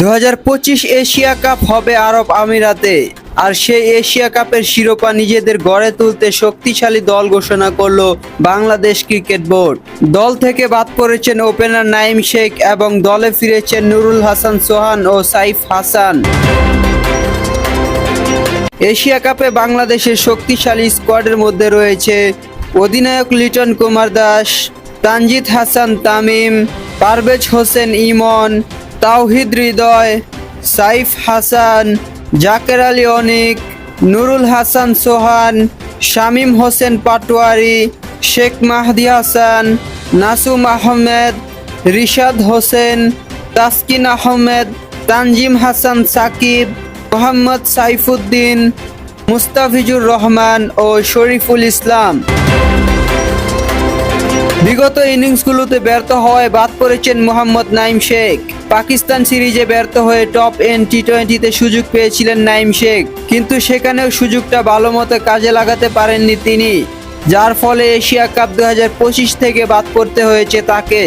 দু হাজার পঁচিশ এশিয়া কাপ হবে আরব আমিরাতে, আর সেই এশিয়া কাপের শিরোপা নিজেদের গড়ে তুলতে শক্তিশালী দল ঘোষণা করল বাংলাদেশ ক্রিকেট বোর্ড। দল থেকে বাদ পড়েছেন ওপেনার নাইম শেখ এবং দলে ফিরেছেন নুরুল হাসান সোহান ও সাইফ হাসান। এশিয়া কাপে বাংলাদেশের শক্তিশালী স্কোয়াডের মধ্যে রয়েছে অধিনায়ক লিটন কুমার দাস, তানজিদ হাসান তামিম, পারভেজ হোসেন ইমন তাওহিদ হৃদয়, সাইফ হাসান, জাকের আলী অনিক, নুরুল হাসান সোহান, শামীম হোসেন পাটোয়ারি, শেখ মাহদি হাসান, নাসুম আহমেদ, রিশাদ হোসেন, তাসকিন আহমেদ, তানজিম হাসান সাকিব, মোহাম্মদ সাইফুদ্দিন, মুস্তাফিজুর রহমান ও শরীফুল ইসলাম। বিগত ইনিংসগুলোতে ব্যর্থ হওয়ায় বাদ পড়েছেন মোহাম্মদ নাইম শেখ। পাকিস্তান সিরিজে ব্যর্থ হয়ে টপ এন টি টোয়েন্টিতে সুযোগ পেয়েছিলেন নাইম শেখ। কিন্তু সেখানেও সুযোগটা ভালো মতো কাজে লাগাতে পারেননি তিনি, যার ফলে এশিয়া কাপ দু হাজার পঁচিশ থেকে বাদ পড়তে হয়েছে তাকে।